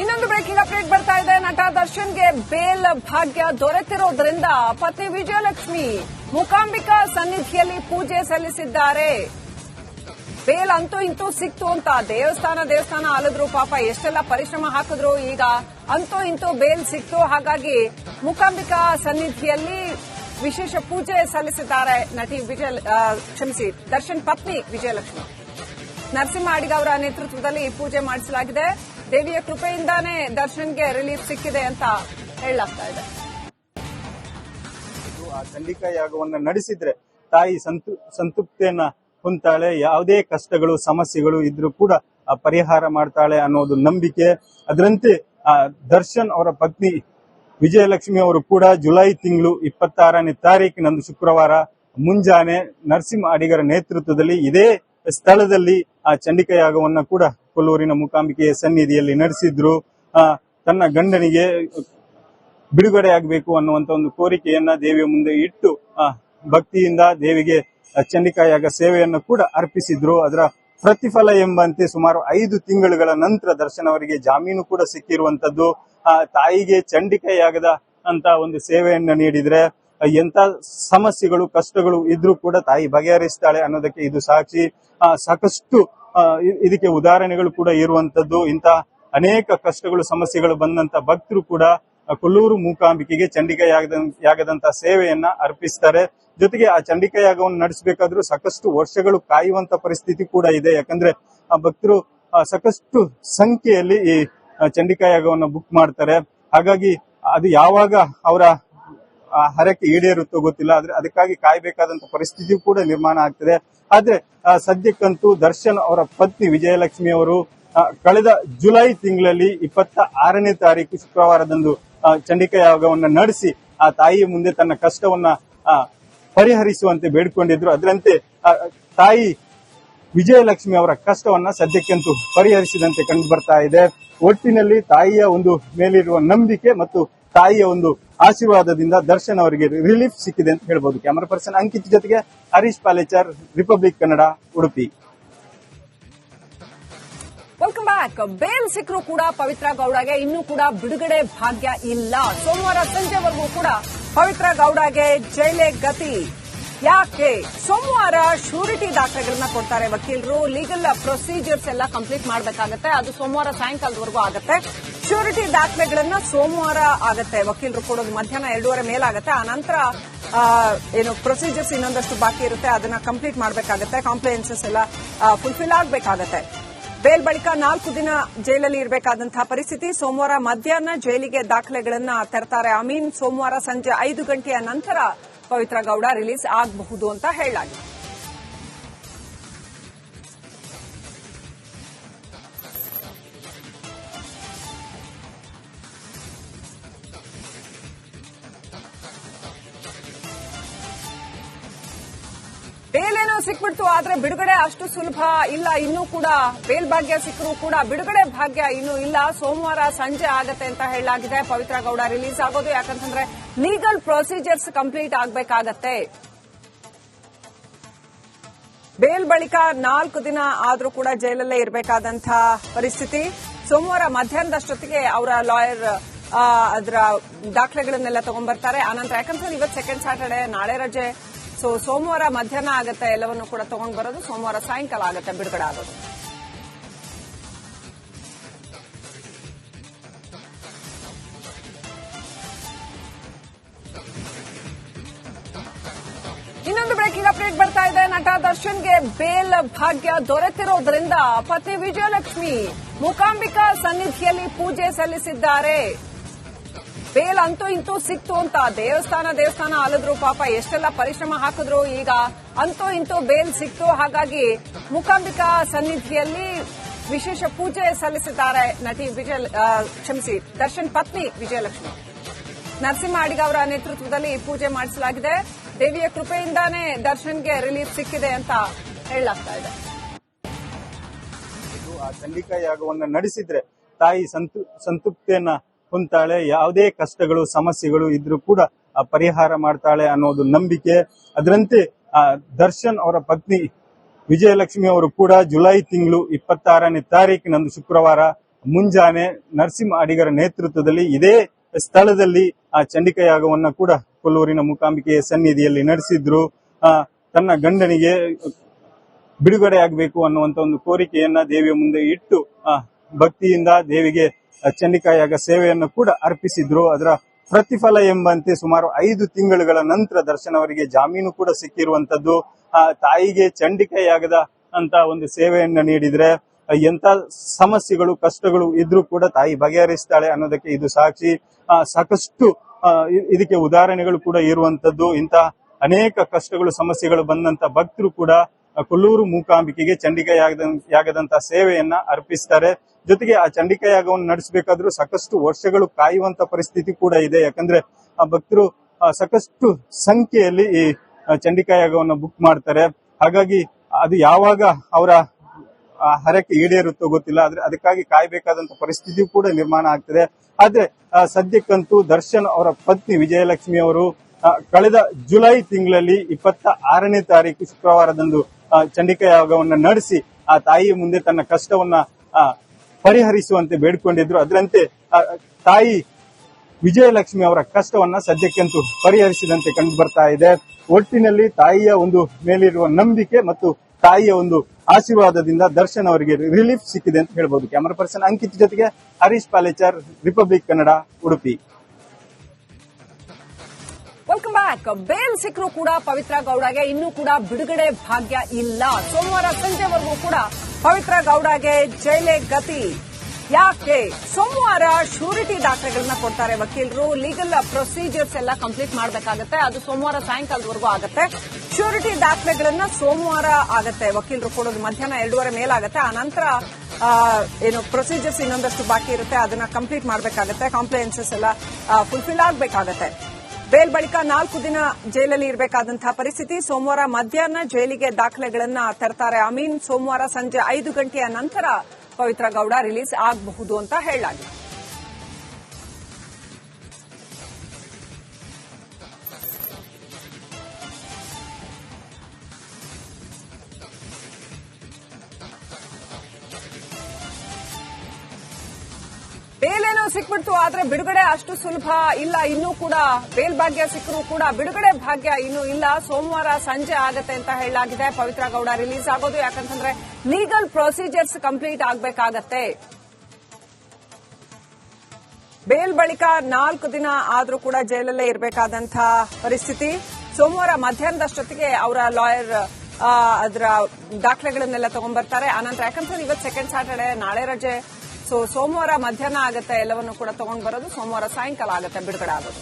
ಇನ್ನೊಂದು breaking update ಬರ್ತಾ ಇದೆ. ನಟ ದರ್ಶನ್ಗೆ ಬೇಲ್ ಭಾಗ್ಯ ದೊರೆತಿರೋದ್ರಿಂದ ಪತ್ನಿ ವಿಜಯಲಕ್ಷ್ಮಿ ಮುಕಾಂಬಿಕಾ ಸನ್ನಿಧಿಯಲ್ಲಿ ಪೂಜೆ ಸಲ್ಲಿಸಿದ್ದಾರೆ. ಬೇಲ್ ಅಂತೂ ಇಂತೂ ಸಿಕ್ತು ಅಂತ ದೇವಸ್ಥಾನ ದೇವಸ್ಥಾನ ಅಲದ್ರು ಪಾಪ ಎಷ್ಟೆಲ್ಲ ಪರಿಶ್ರಮ ಹಾಕಿದ್ರು ಈಗ ಅಂತೂ ಇಂತೂ ಬೇಲ್ ಸಿಕ್ತು. ಹಾಗಾಗಿ ಮುಕಾಂಬಿಕಾ ಸನ್ನಿಧಿಯಲ್ಲಿ ವಿಶೇಷ ಪೂಜೆ ಸಲ್ಲಿಸಿದ್ದಾರೆ ನಟಿ ವಿಜಯ ಕ್ಷಮಿಸಿ, ದರ್ಶನ್ ಪತ್ನಿ ವಿಜಯಲಕ್ಷ್ಮಿ. ನರಸಿಂಹ ಅಡಿಗ ಅವರ ನೇತೃತ್ವದಲ್ಲಿ ಪೂಜೆ ಮಾಡಿಸಲಾಗಿದೆ. ದೇವಿಯ ಕೃಪೆಯಿಂದಾನೇ ದರ್ಶನ್ಗೆ ರಿಲೀಫ್ ಸಿಕ್ಕಿದೆ ಅಂತ ಹೇಳಲಾಗ್ತಾ ಇದೆ. ಆ ಚಂಡಿಕಾ ಯಾಗವನ್ನ ನಡೆಸಿದ್ರೆ ತಾಯಿ ಸಂತು, ಸಂತೃಪ್ತಿಯನ್ನ ಹೊಂತಾಳೆ ಯಾವುದೇ ಕಷ್ಟಗಳು, ಸಮಸ್ಯೆಗಳು ಇದ್ರೂ ಕೂಡ ಆ ಪರಿಹಾರ ಮಾಡ್ತಾಳೆ ಅನ್ನೋದು ನಂಬಿಕೆ. ಅದರಂತೆ ಆ ದರ್ಶನ್ ಅವರ ಪತ್ನಿ ವಿಜಯಲಕ್ಷ್ಮಿ ಅವರು ಕೂಡ ಜುಲೈ ತಿಂಗಳು ಇಪ್ಪತ್ತಾರನೇ ತಾರೀಕಿನಂದು ಶುಕ್ರವಾರ ಮುಂಜಾನೆ ನರಸಿಂಹ ಅಡಿಗರ ನೇತೃತ್ವದಲ್ಲಿ ಇದೇ ಸ್ಥಳದಲ್ಲಿ ಆ ಚಂಡಿಕಾ ಯಾಗವನ್ನ ಕೂಡ ಕೊಲ್ಲೂರಿನ ಮೂಕಾಂಬಿಕೆಯ ಸನ್ನಿಧಿಯಲ್ಲಿ ನಡೆಸಿದ್ರು. ತನ್ನ ಗಂಡನಿಗೆ ಬಿಡುಗಡೆ ಆಗಬೇಕು ಅನ್ನುವಂತ ಒಂದು ಕೋರಿಕೆಯನ್ನ ದೇವಿಯ ಮುಂದೆ ಇಟ್ಟು ಭಕ್ತಿಯಿಂದ ದೇವಿಗೆ ಚಂಡಿಕಾಯಾಗ ಸೇವೆಯನ್ನು ಕೂಡ ಅರ್ಪಿಸಿದ್ರು. ಅದರ ಪ್ರತಿಫಲ ಎಂಬಂತೆ ಸುಮಾರು ಐದು ತಿಂಗಳುಗಳ ನಂತರ ದರ್ಶನ ಅವರಿಗೆ ಜಾಮೀನು ಕೂಡ ಸಿಕ್ಕಿರುವಂತದ್ದು. ಆ, ತಾಯಿಗೆ ಚಂಡಿಕಾಯಾಗದ ಅಂತ ಒಂದು ಸೇವೆಯನ್ನ ನೀಡಿದ್ರೆ ಎಂತ ಸಮಸ್ಯೆಗಳು, ಕಷ್ಟಗಳು ಇದ್ರೂ ಕೂಡ ತಾಯಿ ಬಗೆಹರಿಸ್ತಾಳೆ ಅನ್ನೋದಕ್ಕೆ ಇದು ಸಾಕ್ಷಿ. ಸಾಕಷ್ಟು ಇದಕ್ಕೆ ಉದಾಹರಣೆಗಳು ಕೂಡ ಇರುವಂತದ್ದು. ಇಂತಹ ಅನೇಕ ಕಷ್ಟಗಳು, ಸಮಸ್ಯೆಗಳು ಬಂದಂತ ಭಕ್ತರು ಕೂಡ ಕೊಲ್ಲೂರು ಮೂಕಾಂಬಿಕೆಗೆ ಚಂಡಿಕಾ ಯಾಗದ, ಯಾಗದಂತ ಸೇವೆಯನ್ನ ಅರ್ಪಿಸ್ತಾರೆ. ಜೊತೆಗೆ ಆ ಚಂಡಿಕಾ ಯಾಗವನ್ನು ನಡೆಸಬೇಕಾದ್ರೂ ಸಾಕಷ್ಟು ವರ್ಷಗಳು ಕಾಯುವಂತ ಪರಿಸ್ಥಿತಿ ಕೂಡ ಇದೆ. ಯಾಕಂದ್ರೆ ಆ ಭಕ್ತರು ಸಾಕಷ್ಟು ಸಂಖ್ಯೆಯಲ್ಲಿ ಈ ಚಂಡಿಕಾಯಾಗವನ್ನು ಚಂಡಿಕಾ ಯಾಗವನ್ನು ಬುಕ್ ಮಾಡ್ತಾರೆ. ಹಾಗಾಗಿ ಅದು ಯಾವಾಗ ಅವರ ಹರಕೆ ಈಡೇರುತ್ತೋ ಗೊತ್ತಿಲ್ಲ. ಆದ್ರೆ ಅದಕ್ಕಾಗಿ ಕಾಯ್ಬೇಕಾದಂತ ಪರಿಸ್ಥಿತಿ ಕೂಡ ನಿರ್ಮಾಣ ಆಗ್ತದೆ. ಆದ್ರೆ ಆ, ಸದ್ಯಕ್ಕಂತೂ ದರ್ಶನ್ ಅವರ ಪತ್ನಿ ವಿಜಯಲಕ್ಷ್ಮಿ ಅವರು ಆ, ಕಳೆದ ಜುಲೈ ತಿಂಗಳಲ್ಲಿ ಇಪ್ಪತ್ತ ಆರನೇ ತಾರೀಕು ಶುಕ್ರವಾರದಂದು ಆ, ಚಂಡಿಕಾ ಯಾಗವನ್ನ ನಡೆಸಿ ಆ ತಾಯಿಯ ಮುಂದೆ ತನ್ನ ಕಷ್ಟವನ್ನ ಆ, ಪರಿಹರಿಸುವಂತೆ ಬೇಡಿಕೊಂಡಿದ್ರು. ಅದರಂತೆ ಆ, ತಾಯಿ ವಿಜಯಲಕ್ಷ್ಮಿ ಅವರ ಕಷ್ಟವನ್ನ ಸದ್ಯಕ್ಕಂತೂ ಪರಿಹರಿಸಿದಂತೆ ಕಂಡು ಬರ್ತಾ ಇದೆ. ಒಟ್ಟಿನಲ್ಲಿ ತಾಯಿಯ ಒಂದು ಮೇಲಿರುವ ನಂಬಿಕೆ ಮತ್ತು ತಾಯಿಯ ಒಂದು ಆಶೀರ್ವಾದದಿಂದ ದರ್ಶನ್ ಅವರಿಗೆ ರಿಲೀಫ್ ಸಿಕ್ಕಿದೆ ಅಂತ ಹೇಳ್ಬೋದು. ಕ್ಯಾಮರಾ ಪರ್ಸನ್ ಅಂಕಿತ್ ಜೊತೆಗೆ Harish Palechar republic Kannada Udupi. Welcome back bail ಸಿಕ್ಕರೂ ಕೂಡ ಪವಿತ್ರ ಗೌಡಗೆ, ಇನ್ನೂ ಕೂಡ ಬಿಡುಗಡೆ ಭಾಗ್ಯ ಇಲ್ಲ. ಸೋಮವಾರ ಸಂಜೆವರೆಗೂ ಕೂಡ ಪವಿತ್ರ ಗೌಡಗೆ ಜೈಲೆ ಗತಿ. ಯಾಕೆ? ಸೋಮವಾರ ಶ್ಯೂರಿಟಿ ದಾಖಲೆಗಳನ್ನ ಕೊಡ್ತಾರೆ ವಕೀಲರು. ಲೀಗಲ್ ಪ್ರೊಸೀಜರ್ಸ್ ಎಲ್ಲ ಕಂಪ್ಲೀಟ್ ಮಾಡಬೇಕಾಗತ್ತೆ. ಅದು ಸೋಮವಾರ ಸಾಯಂಕಾಲದವರೆಗೂ ಆಗುತ್ತೆ. ಶ್ಯೂರಿಟಿ ದಾಖಲೆಗಳನ್ನ ಸೋಮವಾರ ಆಗತ್ತೆ. ವಕೀಲರು ಕೊಡೋದು ಮಧ್ಯಾಹ್ನ ಎರಡೂವರೆ ಮೇಲಾಗತ್ತೆ. ಆ ನಂತರ ಏನು ಪ್ರೊಸೀಜರ್ಸ್ ಇನ್ನೊಂದಷ್ಟು ಬಾಕಿ ಇರುತ್ತೆ. ಅದನ್ನ ಕಂಪ್ಲೀಟ್ ಮಾಡಬೇಕಾಗತ್ತೆ. ಕಾಂಪ್ಲೈನ್ಸಸ್ ಎಲ್ಲ ಫುಲ್ಫಿಲ್ ಆಗಬೇಕಾಗತ್ತೆ. ಬೇಲ್ ಬಳಿಕ ನಾಲ್ಕು ದಿನ ಜೈಲಲ್ಲಿ ಇರಬೇಕಾದಂತಹ ಪರಿಸ್ಥಿತಿ. ಸೋಮವಾರ ಮಧ್ಯಾಹ್ನ ಜೈಲಿಗೆ ದಾಖಲೆಗಳನ್ನ ತರ್ತಾರೆ ಅಮೀನ್. ಸೋಮವಾರ ಸಂಜೆ ಐದು ಗಂಟೆಯ ನಂತರ ಪವಿತ್ರ ಗೌಡ ರಿಲೀಸ್ ಆಗಬಹುದು ಅಂತ ಹೇಳಲಾಗಿದೆ. ಸಿಕ್ಬಿಡ್ತು, ಆದ್ರೆ ಬಿಡುಗಡೆ ಅಷ್ಟು ಸುಲಭ ಇಲ್ಲ. ಇನ್ನೂ ಕೂಡ ಬೇಲ್ ಭಾಗ್ಯ ಸಿಕ್ಕರೂ ಕೂಡ ಬಿಡುಗಡೆ ಭಾಗ್ಯ ಇನ್ನೂ ಇಲ್ಲ. ಸೋಮವಾರ ಸಂಜೆ ಆಗತ್ತೆ ಅಂತ ಹೇಳಲಾಗಿದೆ. ಪವಿತ್ರ ಗೌಡ ರಿಲೀಸ್ ಆಗೋದು. ಯಾಕಂತಂದ್ರೆ ಲೀಗಲ್ ಪ್ರೊಸೀಜರ್ಸ್ ಕಂಪ್ಲೀಟ್ ಆಗಬೇಕಾಗತ್ತೆ. ಬೇಲ್ ಬಳಿಕ ನಾಲ್ಕು ದಿನ ಆದ್ರೂ ಕೂಡ ಜೈಲಲ್ಲೇ ಇರಬೇಕಾದಂತಹ ಪರಿಸ್ಥಿತಿ. ಸೋಮವಾರ ಮಧ್ಯಾಹ್ನದಷ್ಟೊತ್ತಿಗೆ ಅವರ ಲಾಯರ್ ಅದರ ದಾಖಲೆಗಳನ್ನೆಲ್ಲ ತಗೊಂಡ್ಬರ್ತಾರೆ ಆನಂತರ ಯಾಕಂದ್ರೆ ಇವತ್ತು ಸೆಕೆಂಡ್ ಸ್ಯಾಟರ್ಡೆ ನಾಳೆ ರಜೆ. ಸೊ ಸೋಮವಾರ ಮಧ್ಯಾಹ್ನ ಆಗುತ್ತೆ, ಎಲ್ಲವನ್ನು ಕೂಡ ತಗೊಂಡು ಬರೋದು, ಸೋಮವಾರ ಸಾಯಂಕಾಲ ಆಗುತ್ತೆ, ಬಿಡುಗಡೆ ಆಗೋದು. ಇನ್ನೊಂದು ಬ್ರೇಕಿಂಗ್ ಅಪ್ಡೇಟ್ ಬರ್ತಾ ಇದೆ. ನಟ ದರ್ಶನ್ಗೆ ಬೇಲ್ ಭಾಗ್ಯ ದೊರೆತಿರೋದ್ರಿಂದ ಪತ್ನಿ ವಿಜಯಲಕ್ಷ್ಮಿ ಮೂಕಾಂಬಿಕಾ ಸನ್ನಿಧಿಯಲ್ಲಿ ಪೂಜೆ ಸಲ್ಲಿಸಿದ್ದಾರೆ. ಬೇಲ್ ಅಂತೂ ಇಂತೂ ಸಿಕ್ತು ಅಂತ. ದೇವಸ್ಥಾನ ದೇವಸ್ಥಾನ ಅಲದ್ರು ಪಾಪ ಎಷ್ಟೆಲ್ಲ ಪರಿಶ್ರಮ ಹಾಕಿದ್ರು. ಈಗ ಅಂತೂ ಇಂತೂ ಬೇಲ್ ಸಿಕ್ತು. ಹಾಗಾಗಿ ಮುಖಾಂಬಿಕಾ ಸನ್ನಿಧಿಯಲ್ಲಿ ವಿಶೇಷ ಪೂಜೆ ಸಲ್ಲಿಸಿದ್ದಾರೆ ನಟಿ ವಿಜಯ ಕ್ಷಮಿಸಿ, ದರ್ಶನ್ ಪತ್ನಿ ವಿಜಯಲಕ್ಷ್ಮಿ. ನರಸಿಂಹ ಅಡಿಗ ಅವರ ನೇತೃತ್ವದಲ್ಲಿ ಪೂಜೆ ಮಾಡಿಸಲಾಗಿದೆ. ದೇವಿಯ ಕೃಪೆಯಿಂದಾನೇ ದರ್ಶನ್ಗೆ ರಿಲೀಫ್ ಸಿಕ್ಕಿದೆ ಅಂತ ಹೇಳಲಾಗ್ತಾ ಇದೆ. ಆ ಚಂಡಿಕಾ ಯಾಗವನ್ನು ನಡೆಸಿದ್ರೆ ತಾಯಿ ಸಂತು, ಸಂತೃಪ್ತಿಯನ್ನ ಹೊಂತಾಳೆ ಯಾವುದೇ ಕಷ್ಟಗಳು, ಸಮಸ್ಯೆಗಳು ಇದ್ರೂ ಕೂಡ ಪರಿಹಾರ ಮಾಡ್ತಾಳೆ ಅನ್ನೋದು ನಂಬಿಕೆ. ಅದರಂತೆ ಆ ದರ್ಶನ್ ಅವರ ಪತ್ನಿ ವಿಜಯಲಕ್ಷ್ಮಿ ಅವರು ಕೂಡ ಜುಲೈ ತಿಂಗಳು ಇಪ್ಪತ್ತಾರನೇ ತಾರೀಕಿನಂದು ಶುಕ್ರವಾರ ಮುಂಜಾನೆ ನರಸಿಂಹ ಅಡಿಗರ ನೇತೃತ್ವದಲ್ಲಿ ಇದೇ ಸ್ಥಳದಲ್ಲಿ ಆ ಚಂಡಿಕಾ ಯಾಗವನ್ನ ಕೂಡ ಕೊಲ್ಲೂರಿನ ಮೂಕಾಂಬಿಕೆಯ ಸನ್ನಿಧಿಯಲ್ಲಿ ನಡೆಸಿದ್ರು. ತನ್ನ ಗಂಡನಿಗೆ ಬಿಡುಗಡೆ ಆಗಬೇಕು ಅನ್ನುವಂತ ಒಂದು ಕೋರಿಕೆಯನ್ನ ದೇವಿಯ ಮುಂದೆ ಇಟ್ಟು ಭಕ್ತಿಯಿಂದ ದೇವಿಗೆ ಆ, ಚಂಡಿಕಾ ಯಾಗ ಸೇವೆಯನ್ನು ಕೂಡ ಅರ್ಪಿಸಿದ್ರು. ಅದರ ಪ್ರತಿಫಲ ಎಂಬಂತೆ ಸುಮಾರು ಐದು ತಿಂಗಳುಗಳ ನಂತರ ದರ್ಶನ್ ಅವರಿಗೆ ಜಾಮೀನು ಕೂಡ ಸಿಕ್ಕಿರುವಂತದ್ದು. ಆ ತಾಯಿಗೆ ಚಂಡಿಕಾ ಯಾಗದ ಅಂತ ಒಂದು ಸೇವೆಯನ್ನ ನೀಡಿದ್ರೆ ಎಂತ ಸಮಸ್ಯೆಗಳು ಕಷ್ಟಗಳು ಇದ್ರೂ ಕೂಡ ತಾಯಿ ಬಗೆಹರಿಸ್ತಾಳೆ ಅನ್ನೋದಕ್ಕೆ ಇದು ಸಾಕ್ಷಿ. ಸಾಕಷ್ಟು ಇದಕ್ಕೆ ಉದಾಹರಣೆಗಳು ಕೂಡ ಇರುವಂತದ್ದು. ಇಂತಹ ಅನೇಕ ಕಷ್ಟಗಳು ಸಮಸ್ಯೆಗಳು ಬಂದಂತ ಭಕ್ತರು ಕೂಡ ಕೊಲ್ಲೂರು ಮೂಕಾಂಬಿಕೆಗೆ ಚಂಡಿಕಾ ಯಾಗದ ಯಾಗದಂತ ಸೇವೆಯನ್ನ ಅರ್ಪಿಸ್ತಾರೆ. ಜೊತೆಗೆ ಆ ಚಂಡಿಕಾ ಯಾಗವನ್ನು ನಡೆಸಬೇಕಾದ್ರೂ ಸಾಕಷ್ಟು ವರ್ಷಗಳು ಕಾಯುವಂತ ಪರಿಸ್ಥಿತಿ ಕೂಡ ಇದೆ. ಯಾಕಂದ್ರೆ ಆ ಭಕ್ತರು ಸಾಕಷ್ಟು ಸಂಖ್ಯೆಯಲ್ಲಿ ಈ ಚಂಡಿಕಾ ಯಾಗವನ್ನು ಬುಕ್ ಮಾಡ್ತಾರೆ. ಹಾಗಾಗಿ ಅದು ಯಾವಾಗ ಅವರ ಹರಕೆ ಈಡೇರುತ್ತೋ ಗೊತ್ತಿಲ್ಲ. ಆದ್ರೆ ಅದಕ್ಕಾಗಿ ಕಾಯ್ಬೇಕಾದಂತ ಪರಿಸ್ಥಿತಿ ಕೂಡ ನಿರ್ಮಾಣ ಆಗ್ತದೆ. ಆದ್ರೆ ಸದ್ಯಕ್ಕಂತೂ ದರ್ಶನ್ ಅವರ ಪತ್ನಿ ವಿಜಯಲಕ್ಷ್ಮಿ ಅವರು ಕಳೆದ ಜುಲೈ ತಿಂಗಳಲ್ಲಿ ಇಪ್ಪತ್ತ ಆರನೇ ತಾರೀಕು ಶುಕ್ರವಾರದಂದು ಚಂಡಿಕಾ ಯಾಗವನ್ನು ನಡೆಸಿ, ಆ ತಾಯಿಯ ಮುಂದೆ ತನ್ನ ಕಷ್ಟವನ್ನ ಪರಿಹರಿಸುವಂತೆ ಬೇಡಿಕೊಂಡಿದ್ರು. ಅದರಂತೆ ತಾಯಿ ವಿಜಯಲಕ್ಷ್ಮಿ ಅವರ ಕಷ್ಟವನ್ನ ಸದ್ಯಕ್ಕಂತೂ ಪರಿಹರಿಸಿದಂತೆ ಕಂಡು ಬರ್ತಾ ಇದೆ. ಒಟ್ಟಿನಲ್ಲಿ ತಾಯಿಯ ಒಂದು ಮೇಲಿರುವ ನಂಬಿಕೆ ಮತ್ತು ತಾಯಿಯ ಒಂದು ಆಶೀರ್ವಾದದಿಂದ ದರ್ಶನ್ ಅವರಿಗೆ ರಿಲೀಫ್ ಸಿಕ್ಕಿದೆ ಅಂತ ಹೇಳ್ಬೋದು. ಕ್ಯಾಮರಾ ಪರ್ಸನ್ ಅಂಕಿತ್ ಜೊತೆಗೆ Harish Palechar republic Kannada, Udupi. Welcome back bail ಸಿಕ್ಕರು ಕೂಡ ಪವಿತ್ರ ಗೌಡಗೆ, ಇನ್ನೂ ಕೂಡ ಬಿಡುಗಡೆ ಭಾಗ್ಯ ಇಲ್ಲ. ಸೋಮವಾರ ಸಂಜೆವರೆಗೂ ಕೂಡ ಪವಿತ್ರ ಗೌಡಗೆ ಜೈಲೆ ಗತಿ. ಯಾಕೆ? ಸೋಮವಾರ ಶ್ಯೂರಿಟಿ ದಾಖಲೆಗಳನ್ನ ಕೊಡ್ತಾರೆ ವಕೀಲರು. ಲೀಗಲ್ ಪ್ರೊಸೀಜರ್ಸ್ ಎಲ್ಲ ಕಂಪ್ಲೀಟ್ ಮಾಡಬೇಕಾಗತ್ತೆ. ಅದು ಸೋಮವಾರ ಸಾಯಂಕಾಲದವರೆಗೂ ಆಗುತ್ತೆ. ಶ್ಯೂರಿಟಿ ದಾಖಲೆಗಳನ್ನ ಸೋಮವಾರ ಆಗುತ್ತೆ. ವಕೀಲರು ಕೊಡೋದು ಮಧ್ಯಾಹ್ನ ಎರಡೂವರೆ ಮೇಲಾಗತ್ತೆ. ಆ ನಂತರ ಏನು ಪ್ರೊಸೀಜರ್ಸ್ ಇನ್ನೊಂದಷ್ಟು ಬಾಕಿ ಇರುತ್ತೆ. ಅದನ್ನ ಕಂಪ್ಲೀಟ್ ಮಾಡಬೇಕಾಗತ್ತೆ. ಕಾಂಪ್ಲೈನ್ಸಸ್ ಎಲ್ಲ ಫುಲ್ಫಿಲ್ ಆಗಬೇಕಾಗತ್ತೆ. ಬೇಲ್ ಬಳಿಕ ನಾಲ್ಕು ದಿನ ಜೈಲಲ್ಲಿ ಇರಬೇಕಾದಂತಹ ಪರಿಸ್ಥಿತಿ. ಸೋಮವಾರ ಮಧ್ಯಾಹ್ನ ಜೈಲಿಗೆ ದಾಖಲೆಗಳನ್ನ ತರ್ತಾರೆ ಅಮೀನ್. ಸೋಮವಾರ ಸಂಜೆ ಐದು ಗಂಟೆಯ ನಂತರ ಪವಿತ್ರ ಗೌಡ ರಿಲೀಸ್ ಆಗಬಹುದು ಅಂತ ಹೇಳಲಾಗಿದೆ. ಬೇಲೇನೋ ಸಿಕ್ಬಿಡ್ತು, ಆದ್ರೆ ಬಿಡುಗಡೆ ಅಷ್ಟು ಸುಲಭ ಇಲ್ಲ. ಇನ್ನೂ ಕೂಡ ಬೇಲ್ ಭಾಗ್ಯ ಸಿಕ್ಕರೂ ಕೂಡ ಬಿಡುಗಡೆ ಭಾಗ್ಯ ಇನ್ನೂ ಇಲ್ಲ. ಸೋಮವಾರ ಸಂಜೆ ಆಗತ್ತೆ ಅಂತ ಹೇಳಲಾಗಿದೆ. ಪವಿತ್ರ ಗೌಡ ರಿಲೀಸ್ ಆಗೋದು, ಯಾಕಂತಂದ್ರೆ ಲೀಗಲ್ ಪ್ರೊಸೀಜರ್ಸ್ ಕಂಪ್ಲೀಟ್ ಆಗಬೇಕಾಗತ್ತೆ. ಬೇಲ್ ಬಳಿಕ ನಾಲ್ಕು ದಿನ ಆದ್ರೂ ಕೂಡ ಜೈಲಲ್ಲೇ ಇರಬೇಕಾದಂತಹ ಪರಿಸ್ಥಿತಿ. ಸೋಮವಾರ ಮಧ್ಯಾಹ್ನದಷ್ಟೊತ್ತಿಗೆ ಅವರ ಲಾಯರ್ ಅದರ ದಾಖಲೆಗಳನ್ನೆಲ್ಲ ತಗೊಂಡ್ಬರ್ತಾರೆ. ಆನಂತರ ಯಾಕಂತಂದ್ರೆ ಇವತ್ತು ಸೆಕೆಂಡ್ ಸ್ಯಾಟರ್ಡೆ ನಾಳೆ ರಜೆ. ಸೊ ಸೋಮವಾರ ಮಧ್ಯಾಹ್ನ ಆಗುತ್ತೆ ಎಲ್ಲವನ್ನು ಕೂಡ ತಗೊಂಡ್ ಬರೋದು. ಸೋಮವಾರ ಸಾಯಂಕಾಲ ಆಗುತ್ತೆ ಬಿಡುಗಡೆ ಆಗೋದು.